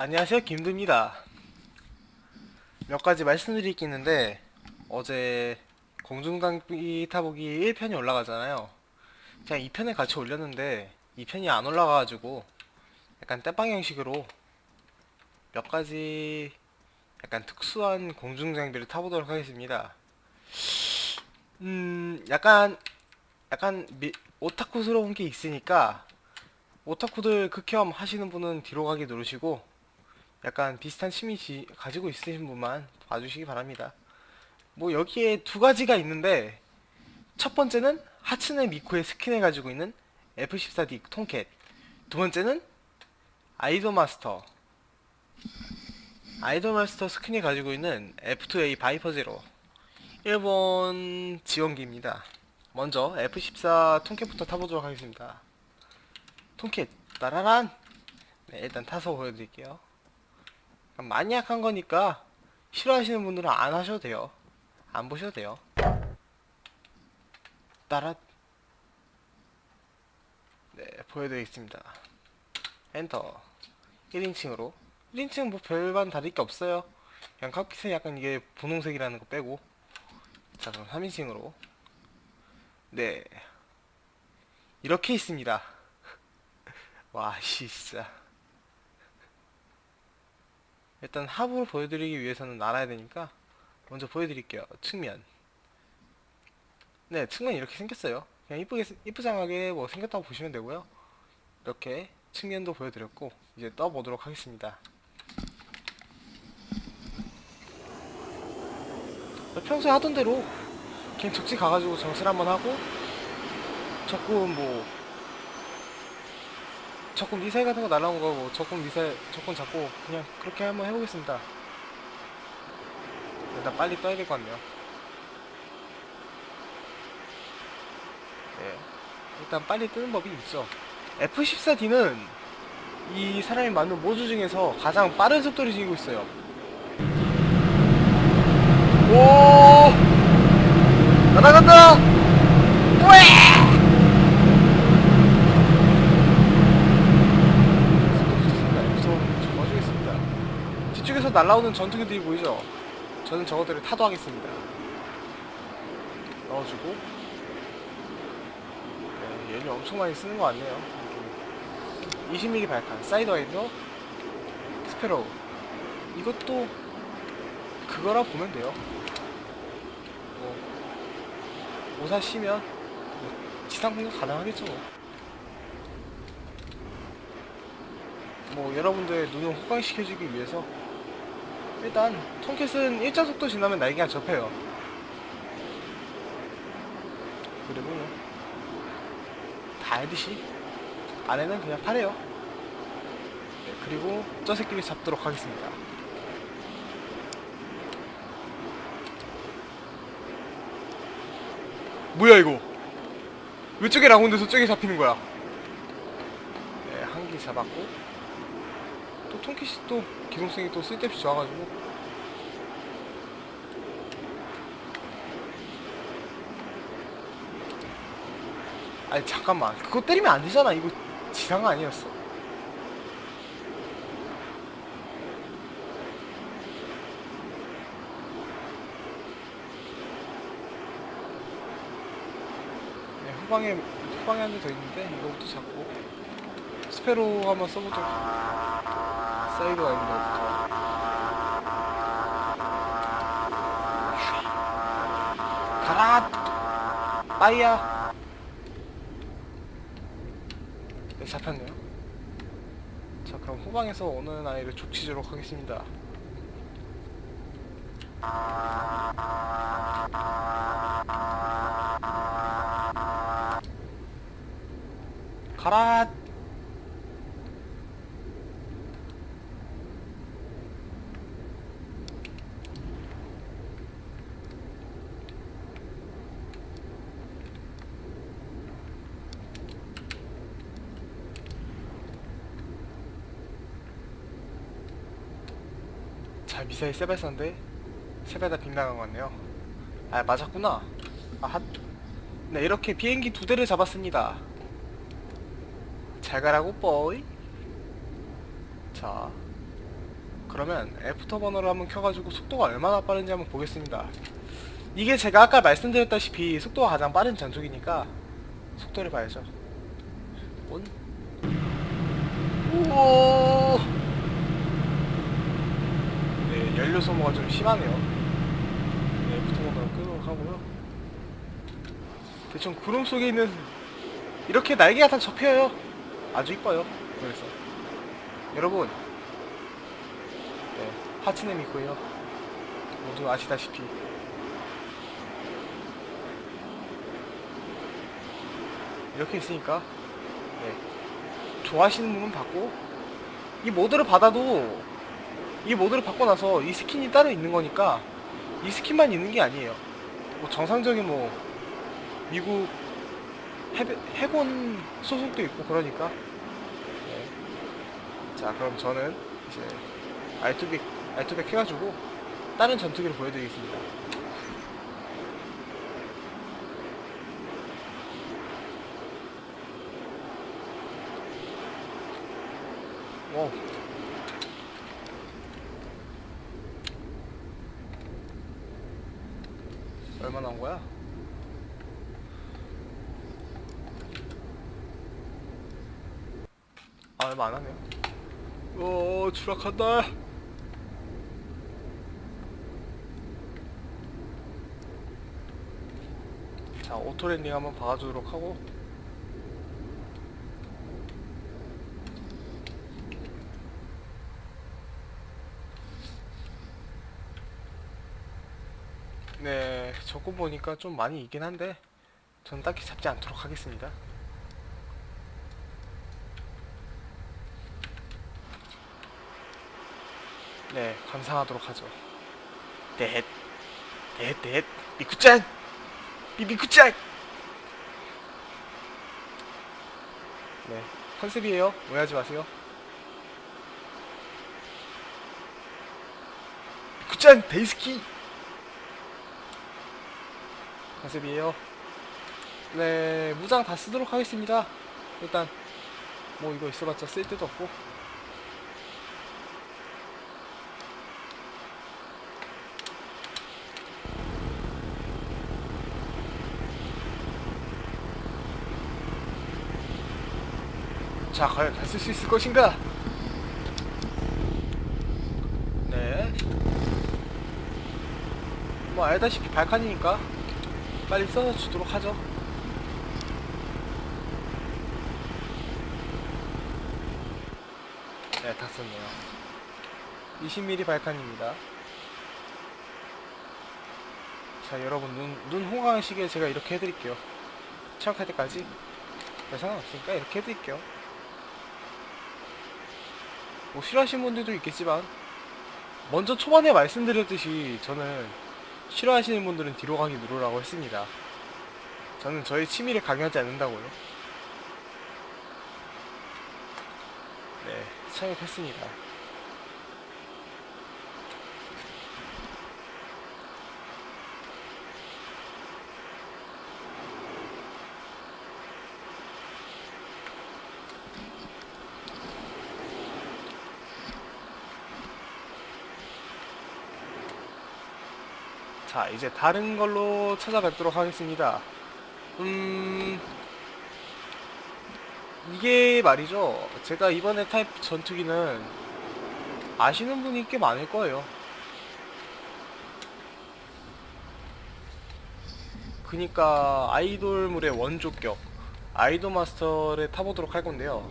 안녕하세요 김두입니다. 몇 가지 말씀드릴 게 있는데 어제 공중장비 타보기 1편이 올라가잖아요. 그냥 2편을 같이 올렸는데 2편이 안 올라가가지고 약간 떼빵 형식으로 몇 가지 약간 특수한 공중장비를 타보도록 하겠습니다. 음 약간 약간 미, 오타쿠스러운 게 있으니까 오타쿠들 극혐 하시는 분은 뒤로 가기 누르시고 약간 비슷한 취미 지- 가지고 있으신 분만 봐주시기 바랍니다. 뭐 여기에 두 가지가 있는데 첫 번째는 하츠네 미코의 스킨을 가지고 있는 F14D 통캣 두 번째는 아이돌 마스터 아이돌 마스터 스킨이 가지고 있는 F2A 바이퍼 제로 일본 지원기입니다. 먼저 F14 통캣부터 타보도록 하겠습니다. 통캣 따라란 네 일단 타서 보여드릴게요. 많이 약한 거니까 싫어하시는 분들은 안 하셔도 돼요. 안 보셔도 돼요. 따라 네 보여드리겠습니다. 엔터 1인칭으로 1인칭은 뭐 별반 다를 게 없어요. 그냥 칵핏은 약간 이게 분홍색이라는 거 빼고 자 그럼 3인칭으로 네 이렇게 있습니다. 와, 씨, 진짜. 일단 합으로 보여드리기 위해서는 알아야 되니까 먼저 보여드릴게요. 측면. 네, 측면 이렇게 생겼어요. 그냥 이쁘게 이쁘장하게 뭐 생겼다고 보시면 되고요. 이렇게 측면도 보여드렸고 이제 떠보도록 하겠습니다. 평소에 하던 대로 그냥 적지 가가지고 정실 한번 하고 적금 뭐 적금 미사일 같은 거 날라온 거 뭐 적금 미사일 적금 잡고 그냥 그렇게 한번 해보겠습니다. 일단 빨리 떠야 될 것 같네요. 네. 일단 빨리 뜨는 법이 있죠. F14D는 이 사람이 만든 모주 중에서 가장 빠른 속도를 지니고 있어요. 오! 날아간다! 뿌에! 우선 접어주겠습니다. 뒤쪽에서 날라오는 전투기들이 보이죠? 저는 저것들을 타도하겠습니다. 넣어주고 네, 얘는 엄청 많이 쓰는 것 같네요. 이렇게 20mm 발칸, 사이드와인더, 스페로우 이것도 그거라 보면 돼요. 뭐 오사 쉬면 뭐 지상 공격 가능하겠죠. 뭐. 뭐 여러분들의 눈을 호강시켜주기 위해서 일단 통캣은 일자 속도 지나면 날개가 접혀요. 그리고 뭐, 다 알듯이 안에는 그냥 파래요. 네, 그리고 저 새끼를 잡도록 하겠습니다. 뭐야 이거? 왜 저게 라운드에서 저게 잡히는 거야? 네, 한 개 잡았고 또 통키시 또 기동성이 또 쓸데없이 좋아가지고. 아니 잠깐만. 그거 때리면 안 되잖아. 이거 지상 아니었어. 네, 후방에 후방에 한 대 더 있는데 이거부터 잡고 스페로 한번 써보도록 사이드가 있는 것부터 가라! 빠이야! 네 잡혔네요. 자 그럼 후방에서 어느 아이를 족치도록 하겠습니다. 가라 자 미사일 세발사인데 세발 다 빗나간 것 같네요 아 맞았구나 아 핫. 네 이렇게 비행기 두 대를 잡았습니다 잘 가라고 뽀이 자 그러면 애프터 버너를 한번 켜가지고 속도가 얼마나 빠른지 한번 보겠습니다. 이게 제가 아까 말씀드렸다시피 속도가 가장 빠른 전투기니까 속도를 봐야죠. 온. 오. 네, 연료 소모가 좀 심하네요. 네, 애프터 버너를 끄도록 하고요. 대충 구름 속에 있는 이렇게 날개가 다 접혀요. 아주 이뻐요. 그래서 여러분, 네, 하츠넴 있고요. 모두 아시다시피 이렇게 있으니까 네, 좋아하시는 분은 받고 이 모드를 받아도 이 모드를 받고 나서 이 스킨이 따로 있는 거니까 이 스킨만 있는 게 아니에요. 뭐 정상적인 뭐 미국 해군 소속도 있고 그러니까 네. 자 그럼 저는 이제 R2백 R2백 해가지고 다른 전투기를 보여드리겠습니다 와우 얼마 나온 거야? 아 얼마 안 하네요. 오 추락한다. 자 오토 랜딩 한번 봐주도록 하고. 네, 적고 보니까 좀 많이 있긴 한데 전 딱히 잡지 않도록 하겠습니다. 네, 감상하도록 하죠. 넷, 넷, 넷, 미쿠짱! 미, 미쿠짱! 네, 컨셉이에요. 오해하지 마세요. 미쿠짱! 데이스키! 컨셉이에요. 네, 무장 다 쓰도록 하겠습니다. 일단, 뭐 이거 있어봤자 쓸 데도 없고. 자, 과연 다 쓸 수 있을 것인가? 네. 뭐 알다시피 발칸이니까 빨리 써서 주도록 하죠. 네, 다 썼네요. 20mm 발칸입니다. 자, 여러분 눈, 눈 호강하시게 제가 이렇게 해드릴게요. 체험할 때까지. 별 상관없으니까 이렇게 해드릴게요. 뭐 싫어하시는 분들도 있겠지만 먼저 초반에 말씀드렸듯이 저는 싫어하시는 분들은 뒤로 가기 누르라고 했습니다. 저는 저의 취미를 강요하지 않는다고요. 네, 참여했습니다. 자, 이제 다른 걸로 찾아뵙도록 하겠습니다. 음, 이게 말이죠. 제가 이번에 타입 전투기는 아시는 분이 꽤 많을 거예요. 그니까 아이돌물의 원조격 아이돌 마스터를 타보도록 할 건데요.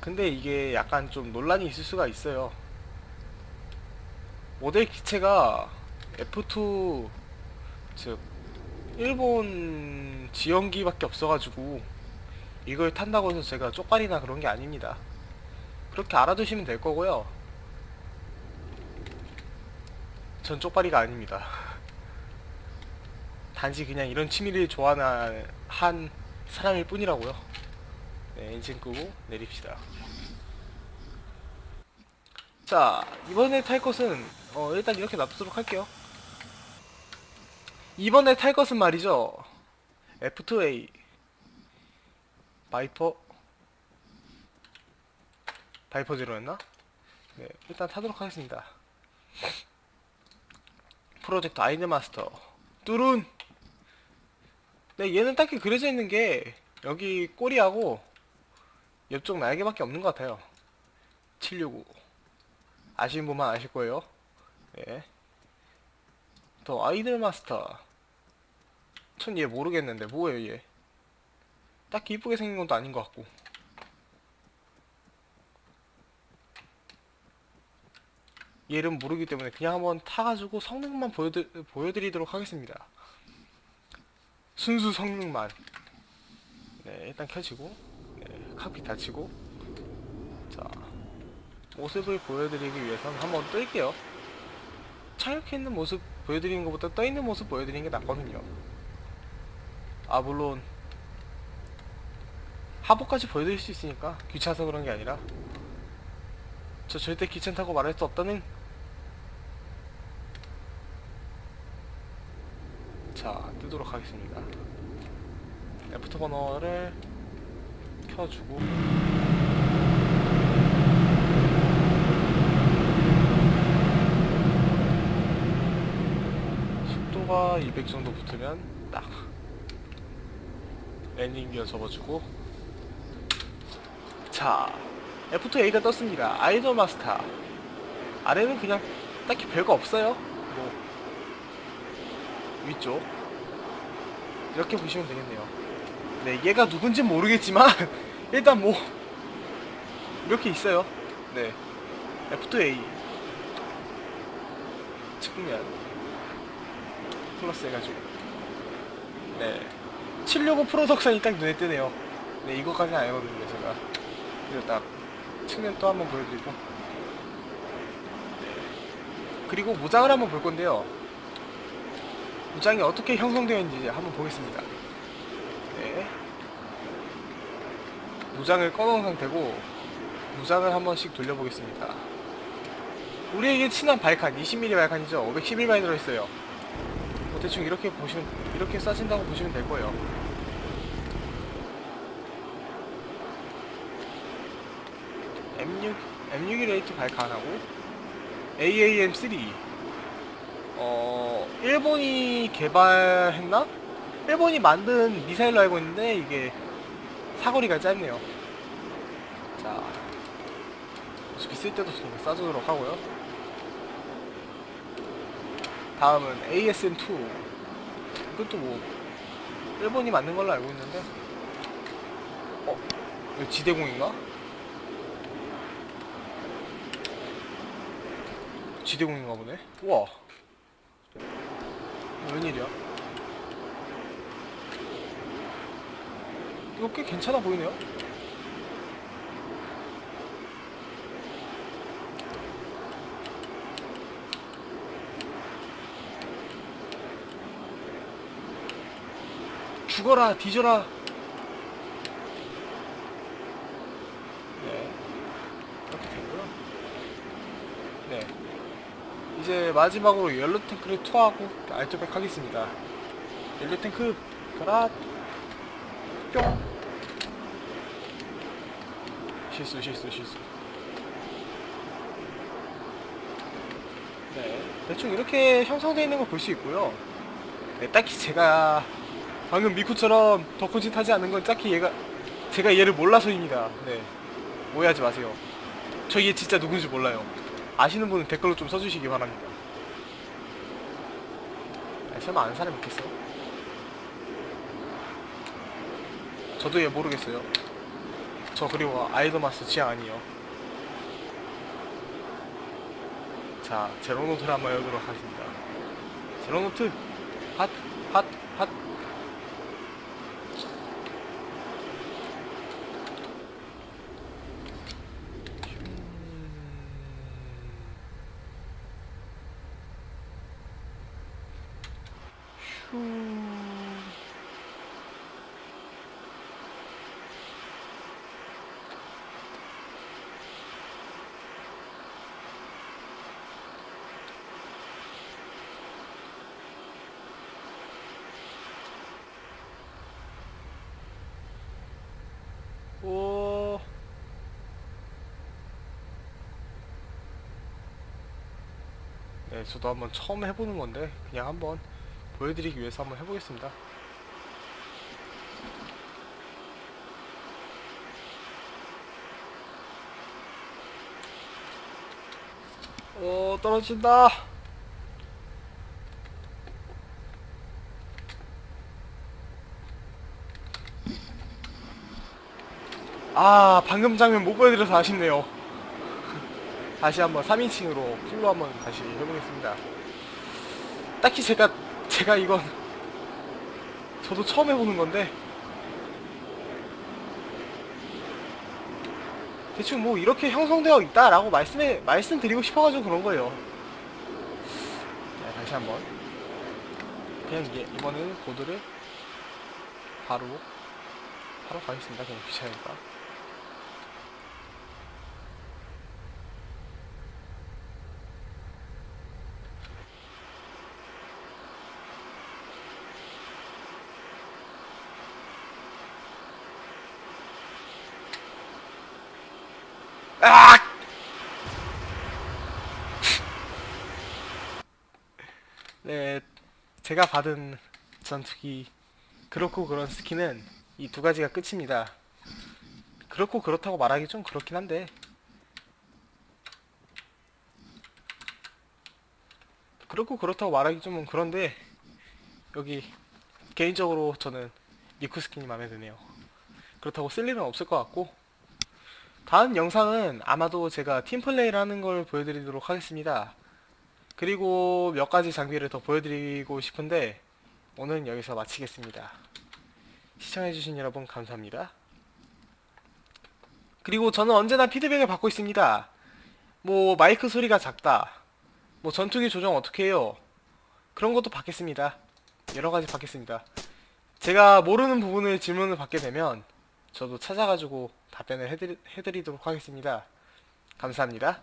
근데 이게 약간 좀 논란이 있을 수가 있어요. 모델 기체가 F2 즉 일본 지연기밖에 없어가지고 이걸 탄다고 해서 제가 쪽발이나 그런 게 아닙니다. 그렇게 알아두시면 될 거고요. 전 쪽발이가 아닙니다. 단지 그냥 이런 취미를 좋아하는 한 사람일 뿐이라고요. 네, 엔진 끄고 내립시다. 자, 이번에 탈 것은 어, 일단 이렇게 놔두도록 할게요. 이번에 탈 것은 말이죠. F2A 바이퍼 바이퍼 제로였나? 네, 일단 타도록 하겠습니다. 프로젝트 아이드 마스터 뚜룬 네 얘는 딱히 그려져 있는 게 여기 꼬리하고 옆쪽 날개밖에 없는 것 같아요 765 아시는 분만 아실 거예요 네. 더 아이들 마스터 전 얘 모르겠는데 뭐예요 얘 딱히 이쁘게 생긴 것도 아닌 것 같고 얘는 모르기 때문에 그냥 한번 타가지고 성능만 보여드, 보여드리도록 하겠습니다. 순수 성능만. 네, 일단 켜지고, 네, 칵핏 닫히고, 자, 모습을 보여드리기 위해서는 한번 뜰게요. 착륙해 있는 모습 보여드리는 것보다 떠 있는 모습 보여드리는 게 낫거든요. 아, 물론, 하복까지 보여드릴 수 있으니까 귀찮아서 그런 게 아니라 저 절대 귀찮다고 말할 수 없다는 자 뜨도록 하겠습니다 애프터 버너를 켜주고 속도가 200 정도 붙으면 딱 랜딩 기어 접어주고 자 F2A가 떴습니다. 아이돌 마스터. 아래는 그냥 딱히 별거 없어요. 뭐 위쪽 이렇게 보시면 되겠네요. 네, 얘가 누군지 모르겠지만 일단 뭐 이렇게 있어요. 네, F2A 측면 플러스 해가지고 네, 765 프로 덕선이 딱 눈에 뜨네요. 네, 이거까지는 알거든요, 제가. 그래서 딱 측면 또 한번 보여드리고 네. 그리고 무장을 한번 볼 건데요 무장이 어떻게 형성되어 있는지 한번 보겠습니다 네. 무장을 꺼놓은 상태고 무장을 한 번씩 돌려보겠습니다 우리에게 친한 발칸 20mm 발칸이죠 511마이 들어있어요 뭐 대충 이렇게 보시면 이렇게 싸진다고 보시면 될 거예요 M6 M61 레이트 발칸하고 AAM3 어 일본이 개발했나? 일본이 만든 미사일로 알고 있는데 이게 사거리가 짧네요. 자 어차피 쓸 때도 좀 싸주도록 하고요. 다음은 ASM2 이것도 뭐 일본이 만든 걸로 알고 있는데 어? 이거 지대공인가? 지대공인가 보네. 우와. 웬일이야? 이거 꽤 괜찮아 보이네요. 죽어라, 뒤져라. 네. 이렇게 되고요. 네. 이제 마지막으로 옐로 탱크를 투하하고 알토백 하겠습니다. 옐로 탱크 가라 뿅 실수 실수 실수 네 대충 이렇게 형성되어 있는 거볼수 있고요 네, 딱히 제가 방금 미쿠처럼 덕후짓 하지 않는 건 딱히 얘가 제가 얘를 몰라서입니다 네 오해하지 마세요 저 얘 진짜 누군지 몰라요 아시는 분은 댓글로 좀 써주시기 바랍니다. 아, 설마 아는 사람 있겠어? 저도 얘 모르겠어요. 저 그리고 아이더마스 취향 아니에요. 자, 제로노트를 한번 열도록 하겠습니다. 제로노트, 핫. 네, 저도 한번 처음 해보는 건데 그냥 한번 보여드리기 위해서 한번 해보겠습니다. 오 떨어진다. 아 방금 장면 못 보여드려서 아쉽네요. 다시 한번 3인칭으로 풀로 한번 다시 해보겠습니다. 딱히 제가 제가 이건 저도 처음 해보는 건데 대충 뭐 이렇게 형성되어 있다라고 말씀해 말씀드리고 싶어가지고 그런 거예요. 자, 다시 한번 그냥 이게 이번에는 코드를 바로 바로 가겠습니다. 그냥 귀찮으니까. 아! 네, 제가 받은 전투기 그렇고 그런 스킨은 이 두 가지가 끝입니다. 그렇고 그렇다고 말하기 좀 그렇긴 한데 그렇고 그렇다고 말하기 좀 그런데 여기 개인적으로 저는 니쿠 스킨이 마음에 드네요. 그렇다고 쓸 일은 없을 것 같고 다음 영상은 아마도 제가 팀플레이를 하는 걸 보여드리도록 하겠습니다. 그리고 몇 가지 장비를 더 보여드리고 싶은데 오늘은 여기서 마치겠습니다. 시청해주신 여러분 감사합니다. 그리고 저는 언제나 피드백을 받고 있습니다. 뭐 마이크 소리가 작다. 뭐 전투기 조정 어떻게 해요? 그런 것도 받겠습니다. 여러 가지 받겠습니다. 제가 모르는 부분을 질문을 받게 되면 저도 찾아가지고 답변을 해드리, 해드리도록 하겠습니다. 감사합니다.